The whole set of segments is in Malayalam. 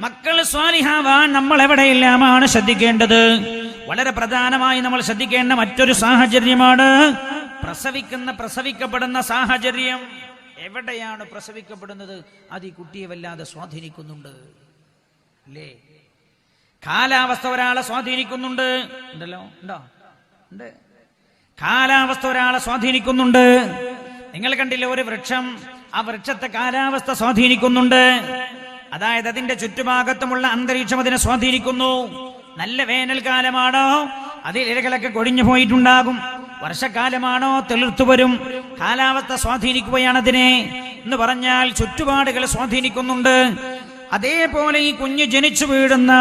മക്കൾ സ്വാലിഹാവാൻ നമ്മൾ എവിടെയെല്ലാമാണ് ശ്രദ്ധിക്കേണ്ടത്? വളരെ പ്രധാനമായി നമ്മൾ ശ്രദ്ധിക്കേണ്ട മറ്റൊരു സാഹചര്യമാണ് പ്രസവിക്കുന്ന പ്രസവിക്കപ്പെടുന്ന സാഹചര്യം. എവിടെയാണ് പ്രസവിക്കപ്പെടുന്നത്? അത് ഈ കുട്ടിയെ വല്ലാതെ സ്വാധീനിക്കുന്നുണ്ട്. അല്ലേ? കാലാവസ്ഥ ഒരാളെ സ്വാധീനിക്കുന്നുണ്ട്. ഉണ്ടല്ലോ? ഉണ്ടോ? ഉണ്ട്. കാലാവസ്ഥ ഒരാളെ സ്വാധീനിക്കുന്നുണ്ട്. നിങ്ങൾ കണ്ടില്ലേ ഒരു വൃക്ഷം ആ വൃക്ഷത്തെ കാലാവസ്ഥ സ്വാധീനിക്കുന്നുണ്ട്. അതായത് അതിന്റെ ചുറ്റുഭാഗത്തുമുള്ള അന്തരീക്ഷം അതിനെ സ്വാധീനിക്കുന്നു. നല്ല വേനൽക്കാലമാണോ? അതിൽ ഇലകളൊക്കെ കൊടിഞ്ഞു പോയിട്ടുണ്ടാകും. വർഷക്കാലമാണോ? തെളിർത്തു വരും. കാലാവസ്ഥ സ്വാധീനിക്കുകയാണ് അതിനെ. എന്ന് പറഞ്ഞാൽ ചുറ്റുപാടുകൾ സ്വാധീനിക്കുന്നുണ്ട്. അതേപോലെ ഈ കുഞ്ഞ് ജനിച്ചു വീഴുന്ന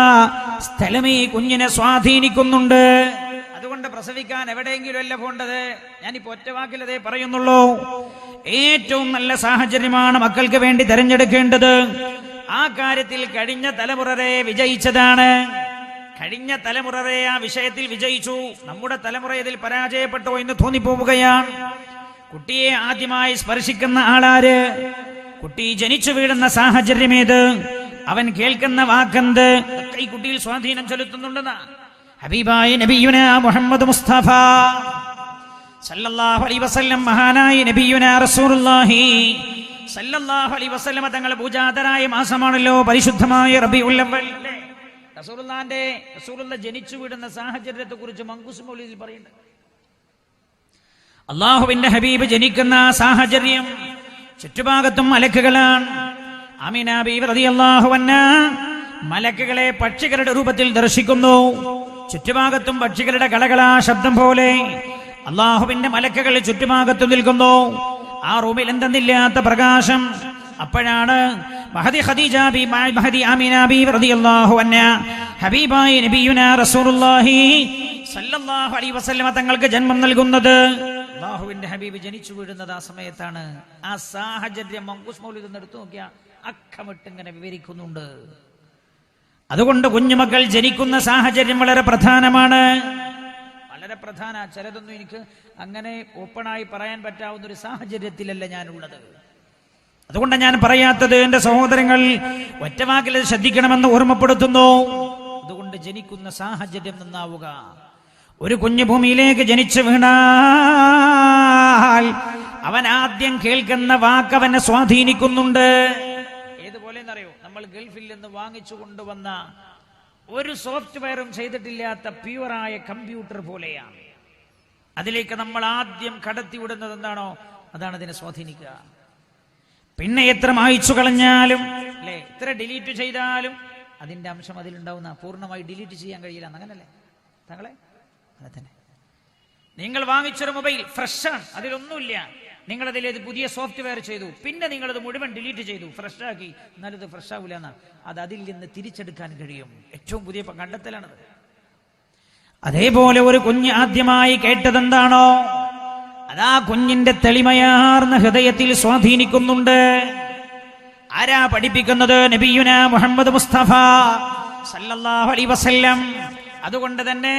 സ്ഥലം ഈ കുഞ്ഞിനെ സ്വാധീനിക്കുന്നുണ്ട്. അതുകൊണ്ട് പ്രസവിക്കാൻ എവിടെയെങ്കിലും അല്ല പോണ്ടത്. ഞാനിപ്പോ ഒറ്റ വാക്കിലതേ പറയുന്നുള്ളൂ. ഏറ്റവും നല്ല സാഹചര്യമാണ് മക്കൾക്ക് വേണ്ടി തെരഞ്ഞെടുക്കേണ്ടത്. ആ കാര്യത്തിൽ കഴിഞ്ഞ തലമുറരെ വിജയിച്ചതാണ്. കഴിഞ്ഞ തലമുറരെ ആ വിഷയത്തിൽ വിജയിച്ചു. നമ്മുടെ തലമുറ ഇതിൽ പരാജയപ്പെട്ടോ എന്ന് തോന്നിപ്പോവുകയാണ്. കുട്ടിയെ ആദ്യമായി സ്പർശിക്കുന്ന ആളാര്? കുട്ടി ജനിച്ചു വീഴുന്ന സാഹചര്യമേത്? അവൻ കേൾക്കുന്ന വാക്കെന്ത്? ഈ കുട്ടിയിൽ സ്വാധീനം ചെലുത്തുന്നുണ്ടെന്നാ. ഹബീബായ നബിയുന മുഹമ്മദ് മുസ്തഫ. സല്ലല്ലാഹു അലൈഹി വസല്ലം മഹാനായ നബിയുന റസൂലുള്ളാഹി സല്ലല്ലാഹു അലൈഹി വസല്ലമ തങ്ങളെ പൂജാതരായ മാസമാണല്ലോ പരിശുദ്ധമായ റബീഉൽ അവ്വൽ. റസൂലുള്ളാന്റെ റസൂലുള്ള ജനിച്ചു വിടുന്ന സാഹചര്യത്തെ കുറിച്ച് മങ്കുസ് മൗലിദിൽ പറയുന്നുണ്ട് അള്ളാഹുവിന്റെ ഹബീബ് ജനിക്കുന്ന സാഹചര്യം ചുറ്റുഭാഗത്തും മലക്കുകളാണ്. അമീന ബീവി റളിയല്ലാഹു അൻഹ മലക്കുകളെ പക്ഷികളുടെ രൂപത്തിൽ ദർശിക്കുന്നു. ചുറ്റുഭാഗത്തും പക്ഷികളുടെ കളകളാ ശബ്ദം പോലെ അള്ളാഹുവിന്റെ മലക്കുകൾ ചുറ്റുഭാഗത്തും നിൽക്കുന്നു. ആ റൂമിൽ എന്തെന്നില്ലാത്ത പ്രകാശം. അപ്പോഴാണ് മഹദി ഖദീജ ബി മഹദി ആമിന ബി റളിയല്ലാഹു അൻഹ ഹബീബായ നബിയുനാ റസൂലുള്ളാഹി സല്ലല്ലാഹു അലൈഹി വസല്ലമ തങ്ങൾക്ക് ജന്മം നൽകുന്നത്. അല്ലാഹുവിന്റെ ഹബീബ് ജനിച്ചു വീഴുന്നത് ആ സമയത്താണ്. ആ സാഹചര്യം മങ്കൂസ് മൗലിദ് എടുത്തു നോക്കിയാ അക്കമിട്ട് ഇങ്ങനെ വിവരിക്കുന്നുണ്ട്. അതുകൊണ്ട് കുഞ്ഞുമക്കൾ ജനിക്കുന്ന സാഹചര്യം വളരെ പ്രധാനമാണ്. പ്രധാന ചിലതൊന്നും എനിക്ക് അങ്ങനെ ഓപ്പണായി പറയാൻ പറ്റാവുന്ന ഒരു സാഹചര്യത്തിലല്ല ഞാനുള്ളത്. അതുകൊണ്ടാണ് ഞാൻ പറയാത്തത് എന്റെ സഹോദരങ്ങൾ ഒറ്റവാക്കിൽ ശ്രദ്ധിക്കണമെന്ന് ഓർമ്മപ്പെടുത്തുന്നു. അതുകൊണ്ട് ജനിക്കുന്ന സാഹചര്യം നന്നാവുക. ഒരു കുഞ്ഞു ഭൂമിയിലേക്ക് ജനിച്ചു വീണാൽ അവൻ ആദ്യം കേൾക്കുന്ന വാക്ക് അവനെ സ്വാധീനിക്കുന്നുണ്ട്. ഏതുപോലെ എന്നറിയോ? നമ്മൾ ഗൾഫിൽ നിന്ന് വാങ്ങിച്ചു കൊണ്ടുവന്ന ഒരു സോഫ്റ്റ്വെയറും ചെയ്തിട്ടില്ലാത്ത പ്യുവറായ കമ്പ്യൂട്ടർ പോലെയാണ്. അതിലേക്ക് നമ്മൾ ആദ്യം കടത്തിവിടുന്നത് എന്താണോ? അതാണ് അതിനെ സ്വാധീനിക്കുക. പിന്നെ എത്ര മായിച്ചു കളഞ്ഞാലും അല്ലെ? എത്ര ഡിലീറ്റ് ചെയ്താലും അതിന്റെ അംശം അതിലുണ്ടാവുന്ന പൂർണമായി ഡിലീറ്റ് ചെയ്യാൻ കഴിയില്ല. അങ്ങനല്ലേ? താങ്കളെ? അതെ തന്നെ. നിങ്ങൾ വാങ്ങിച്ചൊരു മൊബൈൽ ഫ്രഷാണ്. അതിലൊന്നുമില്ല. നിങ്ങൾ അതിലേത് പുതിയ സോഫ്റ്റ്വെയർ ചെയ്തു. പിന്നെ നിങ്ങളത് മുഴുവൻ ഡിലീറ്റ് ചെയ്തു. ഫ്രഷാക്കി എന്നാലും ഇത് ഫ്രഷ് ആവില്ല എന്നാ അത് അതിൽ നിന്ന് തിരിച്ചെടുക്കാൻ കഴിയും. ഏറ്റവും പുതിയ കണ്ടെത്തലാണത്. അതേപോലെ ഒരു കുഞ്ഞ് ആദ്യമായി കേട്ടതെന്താണോ? അതാ കുഞ്ഞിന്റെ തെളിമയാർന്ന ഹൃദയത്തിൽ സ്വാധീനിക്കുന്നുണ്ട്. ആരാ പഠിപ്പിക്കുന്നത്? നബിയുന മുഹമ്മദ് മുസ്തഫ. സല്ലല്ലാഹു അലൈഹി വസല്ലം. അതുകൊണ്ട് തന്നെ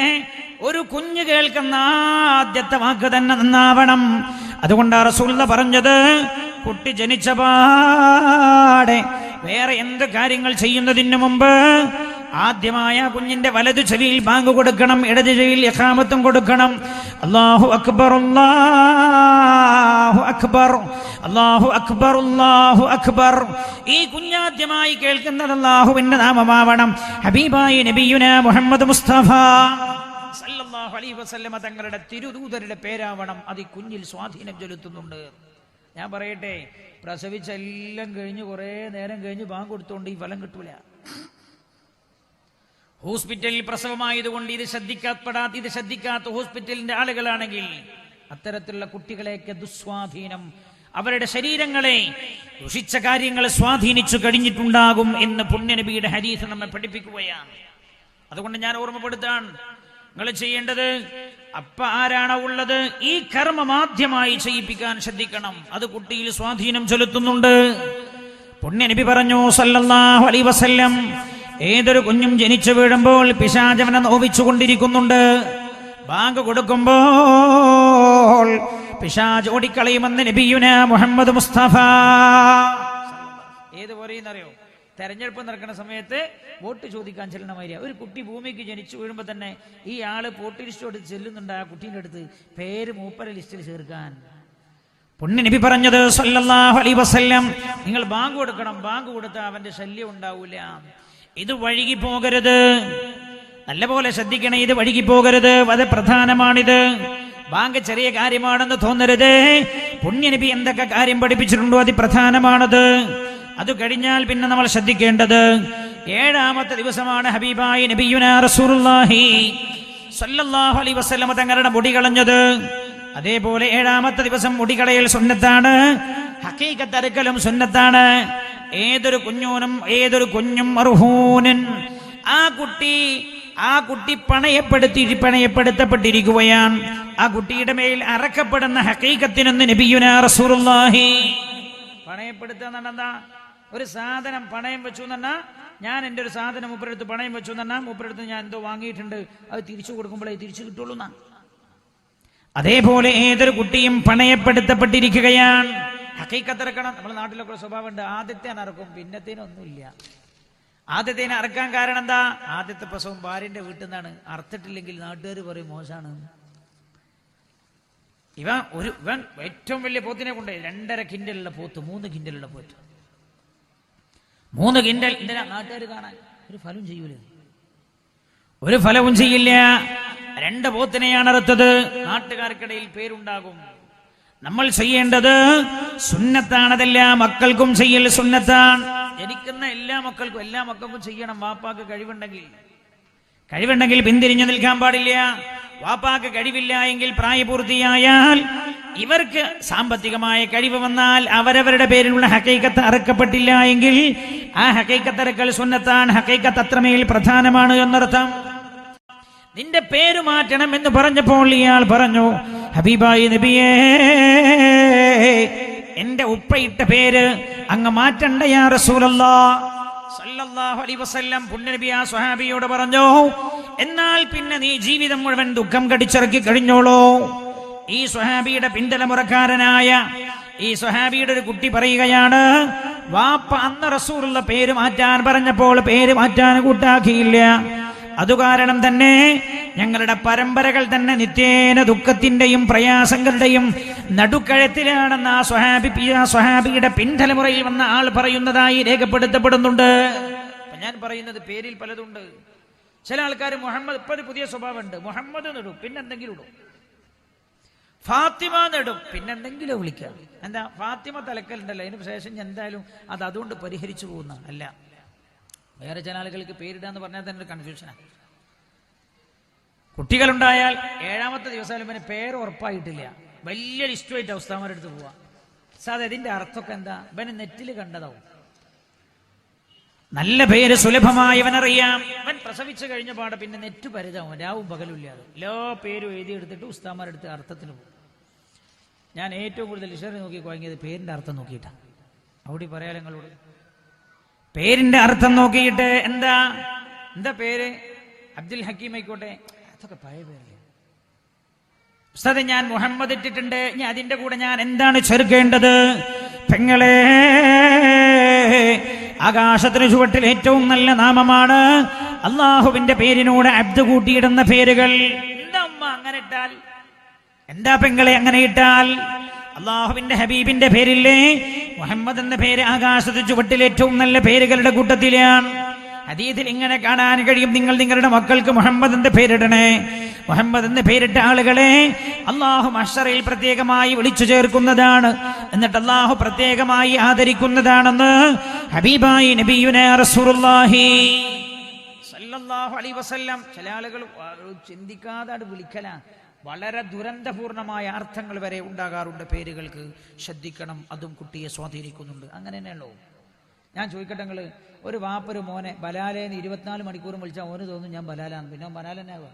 ഒരു കുഞ്ഞു കേൾക്കുന്ന ആദ്യത്തെ വാക്ക് തന്നെ നന്നാവണം. അതുകൊണ്ട് റസൂല്ല പറഞ്ഞത് കുട്ടി ജനിച്ച പാടെ വേറെ എന്ത് കാര്യങ്ങൾ ചെയ്യുന്നതിന് മുമ്പ് ആദ്യമായ കുഞ്ഞിന്റെ വലതു ചെവിയിൽ ബാങ്ക് കൊടുക്കണം ഇടതു ചെവിയിൽ യഥാമത്വം കൊടുക്കണം. അള്ളാഹു അക്ബർ അള്ളാഹു അക്ബർ. അല്ലാഹു അക്ബർ അള്ളാഹു അക്ബർ. ഈ കുഞ്ഞാദ്യമായി കേൾക്കുന്നത് അള്ളാഹുവിന്റെ നാമമാവണം. ഹബീബായി നബിയുന മുഹമ്മദ് മുസ്തഫ. സല്ലല്ലാഹു അലൈഹി വസല്ലമ തങ്ങളുടെ തിരുദൂതരുടെ പേരാവണം. അത് ഈ കുഞ്ഞിൽ സ്വാധീനം ചെലുത്തുന്നുണ്ട്. ഞാൻ പറയട്ടെ പ്രസവിച്ച എല്ലാം കഴിഞ്ഞ് കുറേ നേരം കഴിഞ്ഞ് ബാങ്ക് കൊടുത്തുകൊണ്ട് ഈ ഫലം കിട്ടൂല. ഹോസ്പിറ്റലിൽ പ്രസവമായതുകൊണ്ട് ഇത് ശ്രദ്ധിക്കപ്പെടാത്ത ഇത് ശ്രദ്ധിക്കാത്ത ഹോസ്പിറ്റലിന്റെ ആളുകളാണെങ്കിൽ അത്തരത്തിലുള്ള കുട്ടികളെയൊക്കെ ദുസ്വാധീനം അവരുടെ ശരീരങ്ങളെ ദുഷിച്ച കാര്യങ്ങളെ സ്വാധീനിച്ചു കഴിഞ്ഞിട്ടുണ്ടാകും എന്ന് പുണ്യനബിയുടെ ഹരീസ് നമ്മെ പഠിപ്പിക്കുകയാണ്. അതുകൊണ്ട് ഞാൻ ഓർമ്മപ്പെടുത്താൻ നിങ്ങൾ ചെയ്യേണ്ടത് അപ്പ ആരാണോ ഉള്ളത് ഈ കർമ്മ മാധ്യമായി ചെയ്യിപ്പിക്കാൻ ശ്രദ്ധിക്കണം. അത് കുട്ടിയിൽ സ്വാധീനം ചെലുത്തുന്നുണ്ട്. പുണ്യനബി പറഞ്ഞു സല്ലല്ലാഹു വസല്ലം ഏതൊരു കുഞ്ഞും ജനിച്ചു വീഴുമ്പോൾ പിശാചവനെ നോവിച്ചുകൊണ്ടിരിക്കുന്നുണ്ട് ബാങ്ക് കൊടുക്കുമ്പോൾ പിശാജ് ഓടിക്കളയുമെന്ന് നബിയുന മുഹമ്മദ് മുസ്തഫ. ഏത് പോലെയെന്നറിയോ തെരഞ്ഞെടുപ്പ് നടക്കുന്ന സമയത്ത് വോട്ട് ചോദിക്കാൻ ചെല്ലുന്ന മാതിരിയാ. ഒരു കുട്ടി ഭൂമിക്ക് ജനിച്ചു വീഴുമ്പോൾ തന്നെ ഈ ആൾ വോട്ട് ലിസ്റ്റോട് ചെല്ലുന്നുണ്ട് ആ കുട്ടീന്റെ അടുത്ത്. പേര് മൂപ്പര ലിസ്റ്റിൽ ചേർക്കാൻ. നബി പറഞ്ഞത് സല്ലല്ലാഹു അലൈഹി വസല്ലം നിങ്ങൾ ബാങ്ക് കൊടുക്കണം ബാങ്ക് കൊടുത്താൽ അവന്റെ ശല്യം ഉണ്ടാവൂല. ഇത് വഴുകി പോകരുത്. നല്ലപോലെ ശ്രദ്ധിക്കണേ ഇത് വഴുകി പോകരുത്. അത് പ്രധാനമാണിത്. ബാങ്ക് ചെറിയ കാര്യമാണെന്ന് തോന്നരുത്. പുണ്യനബി എന്തൊക്കെ കാര്യം പഠിപ്പിച്ചിട്ടുണ്ടോ? അതിപ്രധാനമാണത് അത് കഴിഞ്ഞാൽ പിന്നെ നമ്മൾ ശ്രദ്ധിക്കേണ്ടത്. ഏഴാമത്തെ ദിവസമാണ് ഹബീബായി നബിയുന സല്ലല്ലാഹു അലൈഹി തങ്ങളുടെ മുടി കളഞ്ഞത്. അതേപോലെ ഏഴാമത്തെ ദിവസം മുടികളയൽ സുന്നത്താണ്. ഹക്കീക്കത്തറുക്കലും സുന്നത്താണ്. ഏതൊരു കുഞ്ഞൂനും ഏതൊരു കുഞ്ഞും അർഹൂനൻ ആ കുട്ടി ആ കുട്ടി പണയപ്പെടുത്തി പണയപ്പെടുത്തപ്പെട്ടിരിക്കുകയാണ്. ആ കുട്ടിയുടെ മേൽ അറക്കപ്പെടുന്ന ഹക്കീക്കത്തിനൊന്ന് നബിയുന എന്ന് ഒരു സാധനം പണയം വെച്ചു എന്നാ ഞാൻ എന്റെ ഒരു സാധനം മൂപ്പരെടുത്ത് പണയം വെച്ചു എന്നാ മൂപ്പരെടുത്ത് ഞാൻ എന്തോ വാങ്ങിയിട്ടുണ്ട്. അത് തിരിച്ചു കൊടുക്കുമ്പോഴേ തിരിച്ചു കിട്ടുള്ളൂ എന്നാ. അതേപോലെ ഏതൊരു കുട്ടിയും പണയപ്പെടുത്തപ്പെട്ടിരിക്കുകയാണ്. ഹക്കൈക്കത്തിറക്കണം നമ്മുടെ നാട്ടിലൊക്കെ സ്വഭാവമുണ്ട്. ആദ്യത്തെ അറക്കും പിന്നത്തേനൊന്നുമില്ല. ആദ്യത്തേനെ അറക്കാൻ കാരണം എന്താ? ആദ്യത്തെ പ്രസവം ഭാര്യന്റെ വീട്ടിൽ നിന്നാണ് അറുത്തിട്ടില്ലെങ്കിൽ നാട്ടുകാർ പറയും മോശമാണ് ഇവ ഒരു ഇവൻ ഏറ്റവും വലിയ പോത്തിനെ കൊണ്ട് രണ്ടര കിൻഡലുള്ള പോത്ത് മൂന്ന് കിൻഡലുള്ള പോത്ത്. മൂന്ന് കിൻഡൽ നാട്ടുകാർ കാണാൻ? ഒരു ഫലവും ചെയ്യൂല. ഒരു ഫലവും ചെയ്യില്ല. രണ്ട് പോത്തിനെയാണ് അറുത്തത്. നാട്ടുകാർക്കിടയിൽ പേരുണ്ടാകും. നമ്മൾ ചെയ്യേണ്ടത് സുന്നത്താണതെല്ലാം. മക്കൾക്കും ചെയ്യൽ സുന്നത്താണ്. ജനിക്കുന്ന എല്ലാ മക്കൾക്കും എല്ലാ മക്കൾക്കും ചെയ്യണം. വാപ്പാക്ക് കഴിവുണ്ടെങ്കിൽ. കഴിവുണ്ടെങ്കിൽ പിന്തിരിഞ്ഞു നിൽക്കാൻ പാടില്ല. വാപ്പാക്ക് കഴിവില്ല എങ്കിൽ പ്രായപൂർത്തിയായാൽ ഇവർക്ക് സാമ്പത്തികമായ കഴിവ് വന്നാൽ അവരവരുടെ പേരിലുള്ള ഹക്കൈക്കത്ത് അറക്കപ്പെട്ടില്ല എങ്കിൽ ആ ഹക്കൈക്കത്ത് അറക്കൽ സുന്നത്താൻ ഹക്കൈക്കത്ത് അത്രമേൽ പ്രധാനമാണ് എന്നർത്ഥം. നിന്റെ പേര് മാറ്റണം എന്ന് പറഞ്ഞപ്പോൾ ഇയാൾ പറഞ്ഞു ഹബീബായി നബിയേ എന്റെ ഉപ്പയിട്ട പേര് അങ്ങ് മാറ്റണ്ട യാ റസൂലല്ലാ. സല്ലല്ലാഹു അലൈഹി വസല്ലം പുണ്യനബി ആ സ്വഹാബിയോട് പറഞ്ഞു എന്നാൽ പിന്നെ നീ ജീവിതം മുഴുവൻ ദുഃഖം കടിച്ചിറക്കി കഴിഞ്ഞോളോ. ഈ സ്വഹാബിയുടെ പിന്തലമുറക്കാരനായ ഈ സ്വഹാബിയുടെ ഒരു കുട്ടി പറയുകയാണ് വാപ്പ അന്ന് റസൂറുള്ള പേര് മാറ്റാൻ പറഞ്ഞപ്പോൾ പേര് മാറ്റാൻ കൂട്ടാക്കിയില്ല. അതുകാരണം തന്നെ ഞങ്ങളുടെ പരമ്പരകൾ തന്നെ നിത്യേന ദുഃഖത്തിന്റെയും പ്രയാസങ്ങളുടെയും നടുക്കഴത്തിലാണെന്ന് ആ സ്വഹാബി ആ സ്വഹാബിയുടെ പിൻതലമുറയിൽ വന്ന ആൾ പറയുന്നതായി രേഖപ്പെടുത്തപ്പെടുന്നുണ്ട്. ഞാൻ പറയുന്നത് പേരിൽ പലതുണ്ട്. ചില ആൾക്കാർ മുഹമ്മദ് ഇപ്പൊ ഒരു പുതിയ സ്വഭാവമുണ്ട്. മുഹമ്മദ് നെടും പിന്നെ എന്തെങ്കിലും ഇടും. ഫാത്തിമ നെടും പിന്നെ എന്തെങ്കിലും വിളിക്കുക എന്താ ഫാത്തിമ തലക്കലുണ്ടല്ലോ. അതിന് ശേഷം എന്തായാലും അത് അതുകൊണ്ട് പരിഹരിച്ചു പോകുന്ന അല്ല വേറെ ചില ആളുകൾക്ക് പേരിടാന്ന് പറഞ്ഞാൽ തന്നെ ഒരു കൺഫ്യൂഷനാണ് കുട്ടികളുണ്ടായാൽ ഏഴാമത്തെ ദിവസം പിന്നെ പേര് ഉറപ്പായിട്ടില്ല. വലിയ ലിസ്റ്റുമായിട്ട് അവസ്ഥാമാരുടെ അടുത്ത് പോവാ. സാർ ഇതിന്റെ അർത്ഥമൊക്കെ എന്താ? ഇവന് നെറ്റിൽ കണ്ടതാവും. നല്ല പേര് സുലഭമായി ഇവനറിയാം. ഇവൻ പ്രസവിച്ചു കഴിഞ്ഞ പാടെ പിന്നെ നെറ്റ് പരിതാവും. രാവും പകലും ഇല്ലാതെ. എല്ലാ പേരും എഴുതിയെടുത്തിട്ട് ഉസ്താമാരെടുത്ത് അർത്ഥത്തിന് പോകും. ഞാൻ ഏറ്റവും കൂടുതൽ ഇഷറി നോക്കി കുഴങ്ങിയത് പേരിന്റെ അർത്ഥം നോക്കിയിട്ടാണ് അവിടെ പറയാലോ നിങ്ങളോട്? പേരിന്റെ അർത്ഥം നോക്കിയിട്ട് എന്താ? എന്താ പേര്? അബ്ദുൽ ഹക്കീം ആയിക്കോട്ടെ. അതൊക്കെ പഴയ പേരല്ലേ? ഉസ്താദ് ഞാൻ മുഹമ്മദ് ഇട്ടിട്ടുണ്ട്. ഇനി അതിന്റെ കൂടെ ഞാൻ എന്താണ് ചേർക്കേണ്ടത്? പെങ്ങളെ ആകാശത്തിന് ചുവട്ടിൽ ഏറ്റവും നല്ല നാമമാണ് അള്ളാഹുവിന്റെ പേരിനോട് അബ്ദ് കൂട്ടിയിടുന്ന പേരുകൾ. എന്താ അങ്ങനെ ഇട്ടാൽ? എന്താ പെങ്ങളെ അങ്ങനെ ഇട്ടാൽ? അള്ളാഹുവിന്റെ ഹബീബിന്റെ പേരില്ലേ? മുഹമ്മദ് എന്ന പേര് ആകാശത്ത് ചുവട്ടിൽ ഏറ്റവും നല്ല പേരുകളുടെ കൂട്ടത്തിലാണ്. ഹദീദിൽ ഇങ്ങനെ കാണാൻ കഴിയും. നിങ്ങൾ നിങ്ങളുടെ മക്കൾക്ക് മുഹമ്മദ് എന്ന് പേരിടണേ. മുഹമ്മദ് എന്ന് പേരിട്ട ആളുകളെ അള്ളാഹു മഷറയിൽ പ്രത്യേകമായി വിളിച്ചു ചേർക്കുന്നതാണ്. എന്നിട്ട് അള്ളാഹു പ്രത്യേകമായി ആദരിക്കുന്നതാണെന്ന് ഹബീബായി നബിയുന വസല്ലം. ചില ആളുകൾ ചിന്തിക്കാതെ വിളിക്കല. വളരെ ദുരന്തപൂർണമായ അർത്ഥങ്ങൾ വരെ ഉണ്ടാകാറുണ്ട് പേരുകൾക്ക്. ശ്രദ്ധിക്കണം അതും കുട്ടിയെ സ്വാധീനിക്കുന്നുണ്ട്. അങ്ങനെ തന്നെയല്ലോ ഞാൻ ചോദിക്കട്ടെ നിങ്ങൾ ഒരു വാപ്പൊരു മോനെ ബലാലേന്ന് ഇരുപത്തിനാല് മണിക്കൂറും വിളിച്ചാൽ ഓന് തോന്നും ഞാൻ ബലാലാണ് പിന്നെ ആവുക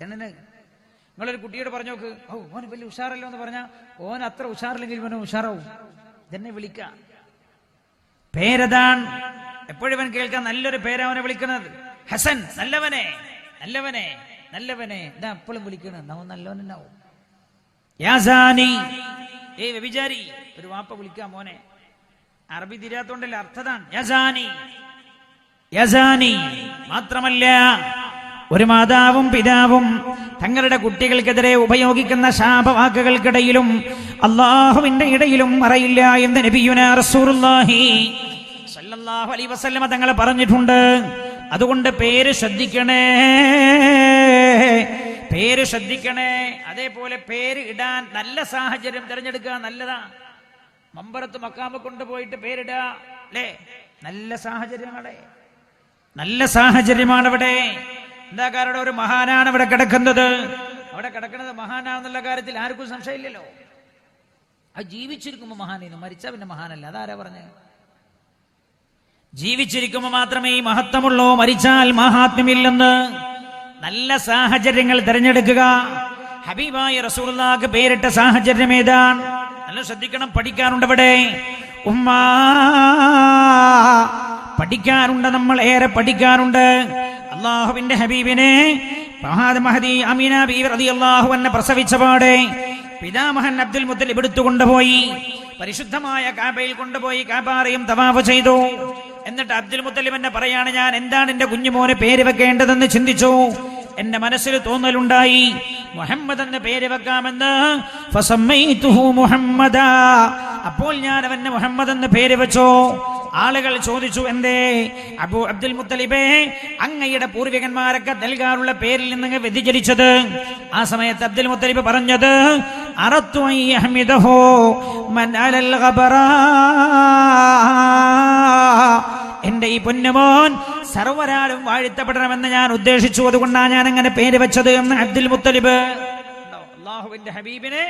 എന്നെ നിങ്ങളൊരു കുട്ടിയോട് പറഞ്ഞു നോക്ക്. ഓ ഓന് വലിയ ഉഷാറല്ലോ എന്ന് പറഞ്ഞാൽ ഓൻ അത്ര ഉഷാറില്ലെങ്കിൽ ഇവന് ഉഷാറാവും. ഇതെന്നെ വിളിക്കാം. പേരതാൻ? എപ്പോഴും ഇവൻ കേൾക്കാൻ നല്ലൊരു പേരവനെ വിളിക്കുന്നത്. ഹസൻ നല്ലവനെ. നല്ലവനെ. നല്ലവനെ. ഇതാ എപ്പോഴും വിളിക്കണത്. അവൻ നല്ലവനാവും യാസാനി. ഒരു വാപ്പ വിളിക്കാം മോനെ. അറബി തിരിയാത്തോണ്ടല്ല അർത്ഥതാണ്? യസാനി. യസാനി. മാത്രമല്ല ഒരു മാതാവും പിതാവും തങ്ങളുടെ കുട്ടികൾക്കെതിരെ ഉപയോഗിക്കുന്ന ശാപവാക്കുകൾക്കിടയിലും അള്ളാഹുവിന്റെ ഇടയിലും മറയില്ല എന്ന് നബിയുന അലൈഹി വസല്ലമ തങ്ങൾ പറഞ്ഞിട്ടുണ്ട്. അതുകൊണ്ട് പേര് ശ്രദ്ധിക്കണേ. പേര് ശ്രദ്ധിക്കണേ. അതേപോലെ പേര് ഇടാൻ നല്ല സാഹചര്യം തിരഞ്ഞെടുക്കുക നല്ലതാ. മമ്പറത്ത് മക്കാമ കൊണ്ടുപോയിട്ട് പേരിടുക അല്ലേ? നല്ല സാഹചര്യമാണ് നല്ല സാഹചര്യമാണ് അവിടെ എന്താ കാരണം? ഒരു മഹാനാണ് അവിടെ കിടക്കുന്നത്. അവിടെ കിടക്കുന്നത് മഹാനാണെന്നുള്ള കാര്യത്തിൽ ആർക്കും സംശയമില്ലല്ലോ. അത് ജീവിച്ചിരിക്കുമ്പോൾ മഹാനെന്ന് മരിച്ച പിന്നെ മഹാനല്ല. അതാരാ പറഞ്ഞത് ജീവിച്ചിരിക്കുമ്പോൾ മാത്രമേ ഈ മഹത്വമുള്ളൂ മരിച്ചാൽ മഹാത്മ്യമില്ലെന്ന് നല്ല സാഹചര്യങ്ങൾ തിരഞ്ഞെടുക്കുക. ഹബീബായ റസൂലുള്ളാഹിക്ക് പേരിട്ട സാഹചര്യം ഏതാണ്? നല്ല ശ്രദ്ധിക്കണം പഠിക്കാറുണ്ട് അവിടെ ഉമ്മ പഠിക്കാറുണ്ട് നമ്മൾ ഏറെ പഠിക്കാറുണ്ട് അള്ളാഹുവിന്റെ ഹബീബിനെ മഹാദ് മഹദി അമീന അതി അള്ളാഹു എന്നെ പ്രസവിച്ച പാടെ പിതാമഹൻ അബ്ദുൽ മുത്തലിബ് എടുത്തു കൊണ്ടുപോയി പരിശുദ്ധമായ കാബയിൽ കൊണ്ടുപോയി കാബാറയും തവാഫ് ചെയ്തു. എന്നിട്ട് അബ്ദുൽ മുത്തലിബ് എന്നെ പറയാണ് ഞാൻ എന്താണ് എന്റെ കുഞ്ഞുമോന് പേര് വെക്കേണ്ടതെന്ന് ചിന്തിച്ചു? എന്റെ മനസ്സിൽ തോന്നലുണ്ടായി. മുഹമ്മദ് എന്ന പേര് വെക്കാമെന്ന്. മുഹമ്മദാ. അപ്പോൾ ഞാൻ അവന്റെ മുഹമ്മദ് എന്ന പേര് വെച്ചു. ആളുകൾ ചോദിച്ചു എന്തേ? അബു അബ്ദുൽ മുത്തലിബേ അങ്ങയുടെ പൂർവികന്മാരൊക്കെ നൽകാറുള്ള പേരിൽ നിന്ന് വ്യതിചരിച്ചത് ആ സമയത്ത് അബ്ദുൽ മുത്തലിബ് പറഞ്ഞത് അറത്തു മൻ അലൽ. എന്റെ ഈ പൊന്നുമോൻ സർവരാളും വാഴ്ത്തപ്പെടണമെന്ന് ഞാൻ ഉദ്ദേശിച്ചു. അതുകൊണ്ടാണ് ഞാൻ അങ്ങനെ പേര് വെച്ചത് എന്ന് അബ്ദുൽ മുത്തലിബ്? അള്ളാഹുവിന്റെ ഹബീബിനെ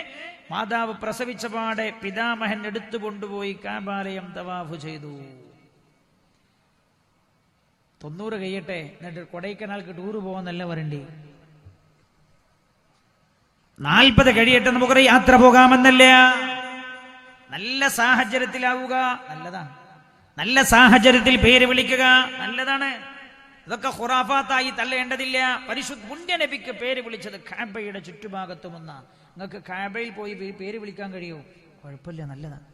മാതാവ് പ്രസവിച്ച പാടെ പിതാമഹൻ എടുത്തു കൊണ്ടുപോയി കാബാലയം തവാഫ് ചെയ്തു. തൊണ്ണൂറ് കഴിയട്ടെ എന്നിട്ട് കൊടൈക്കനാൽക്ക് ടൂറ് പോകുന്നല്ല വരണ്ടി നാൽപ്പത് കഴിയട്ടെ നമുക്കൊരു യാത്ര പോകാമെന്നല്ല? നല്ല സാഹചര്യത്തിലാവുക. നല്ലതാ നല്ല സാഹചര്യത്തിൽ പേര് വിളിക്കുക നല്ലതാണ്. ഇതൊക്കെ ഖുറാഫാത്തായി തള്ളേണ്ടതില്ല. പരിശുദ്ധ മുണ്ടനബിക്ക് പേര് വിളിച്ചത് കാബയുടെ ചുറ്റുഭാഗത്തുമെന്ന. നിങ്ങൾക്ക് കാബയിൽ പോയി പേര് വിളിക്കാൻ കഴിയുമോ കുഴപ്പമില്ല നല്ലതാണ്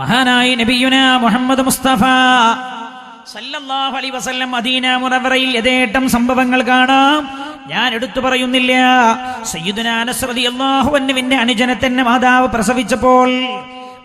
മഹാനായ നബിയുന മുഹമ്മദ് മുസ്തഫ സല്ലല്ലാഹു അലൈഹി വസല്ലം മദീന മുനവറയിൽ യഥേട്ടം സംഭവങ്ങൾ കാണാം. ഞാൻ എടുത്തു പറയുന്നില്ല. സയ്യിദുന അനസ് റളിയല്ലാഹു അൻഹുവിന്റെ അനുജനെ തന്നെ മാതാവ് പ്രസവിച്ചപ്പോൾ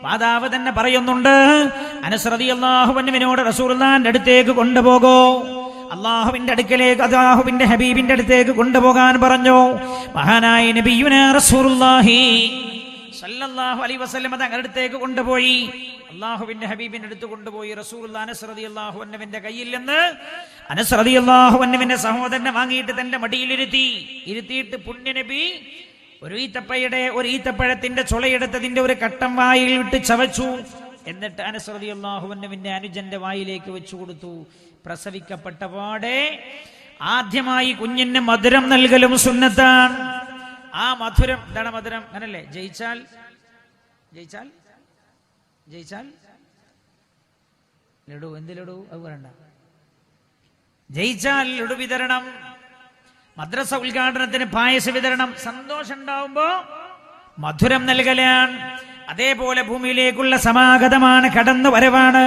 മാതാവ് തന്നെ പറയുന്നുണ്ട് അനുസൃതി അള്ളാഹുവിനോട് റസൂർദാന്റെ അടുത്തേക്ക് കൊണ്ടുപോകോ. അള്ളാഹുവിന്റെ അടുക്കലേക്ക് അള്ളാഹുവിന്റെ ഹബീബിന്റെ അടുത്തേക്ക് കൊണ്ടുപോകാൻ പറഞ്ഞു. മഹാനായ നബിയുന സല്ലല്ലാഹു അലൈഹി വസല്ലം തങ്ങളുടെ അടുത്തേക്ക് കൊണ്ടുപോയി. അള്ളാഹുവിന്റെ ഹബീബിന്റെ അടുത്ത് കൊണ്ടുപോയി. റസൂൽ അനസ് അള്ളാഹു അൻഹുവിന്റെ കയ്യിൽ നിന്ന് അനസ് അള്ളാഹു അൻഹുവിന്റെ സഹോദരനെ വാങ്ങിയിട്ട് തന്റെ മടിയിലിരുത്തി. ഇരുത്തിയിട്ട് പുണ്യ നബി ഒരു ഈത്തപ്പയുടെ ഒരു ഈത്തപ്പഴത്തിന്റെ ചുളയെടുത്തതിന്റെ ഒരു കട്ടം വായിൽ വിട്ട് ചവച്ചു. എന്നിട്ട് അനസ് റളിയല്ലാഹു അൻഹുവിന്റെ അനുജന്റെ വായിലേക്ക് വെച്ചു കൊടുത്തു. പ്രസവിക്കപ്പെട്ട പാടെ ആദ്യമായി കുഞ്ഞിന് മധുരം നൽകലും സുന്നത്താണ്. ആ മധുരം എന്താണ് മധുരം? അങ്ങനല്ലേ? ജയിച്ചാൽ ജയിച്ചാൽ ജയിച്ചാൽ? ലഡു എന്ത് ലഡു? അത് പറയണ്ട. ജയിച്ചാൽ ലഡു വിതരണം. മദ്രസ ഉദ്ഘാടനത്തിന് പായസ വിതരണം. സന്തോഷം ഉണ്ടാവുമ്പോ മധുരം നൽകലാണ്. അതേപോലെ ഭൂമിയിലേക്കുള്ള സമാഗതമാണ് കടന്നു വരവാണ്.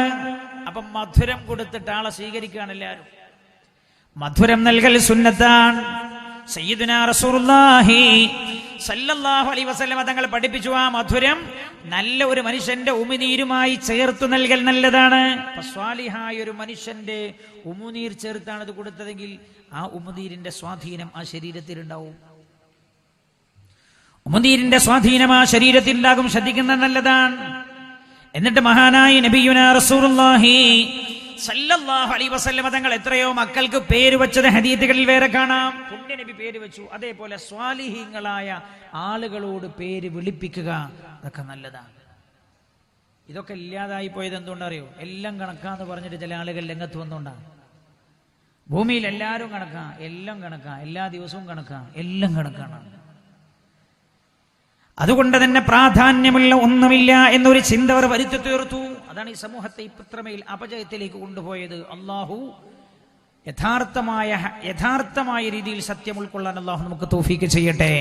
അപ്പം മധുരം കൊടുത്തിട്ട് ആളെ സ്വീകരിക്കുകയാണ് എല്ലാവരും. മധുരം നൽകൽ സുന്നത്താണ്. സയ്യിദുന റസൂലുള്ളാഹി സല്ലല്ലാഹു അലൈ വസല്ലമ തങ്ങൾ പഠിപ്പിച്ചു. ആ മധുരം നല്ല ഒരു മനുഷ്യന്റെ ഉമിനീരുമായി ചേർത്തു നൽകൽ നല്ലതാണ്. സ്വാലിഹായ ഒരു മനുഷ്യന്റെ ഉമുനീർ ചേർത്താണ് അത് കൊടുത്തതെങ്കിൽ ആ ഉമുനീരിന്റെ സ്വാധീനം ആ ശരീരത്തിൽ ഉണ്ടാവും ഉമുനീരിന്റെ സ്വാധീനം ആ ശരീരത്തിൽ ഉണ്ടാകും ശ്രദ്ധിക്കുന്നത് നല്ലതാണ്. എന്നിട്ട് മഹാനായി നബിയുന റസൂലുള്ളാഹി സല്ലല്ലാഹു അലൈഹി വസല്ലമ തങ്ങൾ എത്രയോ മക്കൾക്ക് പേര് വെച്ചത് ഹദീത്തുകളിൽ വേറെ കാണാം. നബി പേര് വെച്ചു. അതേപോലെ സ്വാലിഹീങ്ങളായ ആളുകളോട് പേര് വിളിപ്പിക്കുക അതൊക്കെ നല്ലതാണ്. ഇതൊക്കെ ഇല്ലാതായി പോയത് എന്തുകൊണ്ടറിയോ? എല്ലാം കണക്കാന്ന് പറഞ്ഞിട്ട് ചില ആളുകൾ രംഗത്ത് വന്നുകൊണ്ടാണ് ഭൂമിയിൽ എല്ലാവരും കണക്കാ. എല്ലാം കണക്കാ. എല്ലാ ദിവസവും കണക്കാ. എല്ലാം കണക്കാണ്. അതുകൊണ്ട് തന്നെ പ്രാധാന്യമുള്ള ഒന്നുമില്ല എന്നൊരു ചിന്ത അവർ വരുത്തി തീർത്തു. അതാണ് ഈ സമൂഹത്തെ ഇത്രമേൽ അപജയത്തിലേക്ക് കൊണ്ടുപോയത്. അള്ളാഹു യഥാർത്ഥമായ യഥാർത്ഥമായ രീതിയിൽ സത്യം ഉൾക്കൊള്ളാൻ അള്ളാഹു നമുക്ക് തോഫീക്ക് ചെയ്യട്ടെ.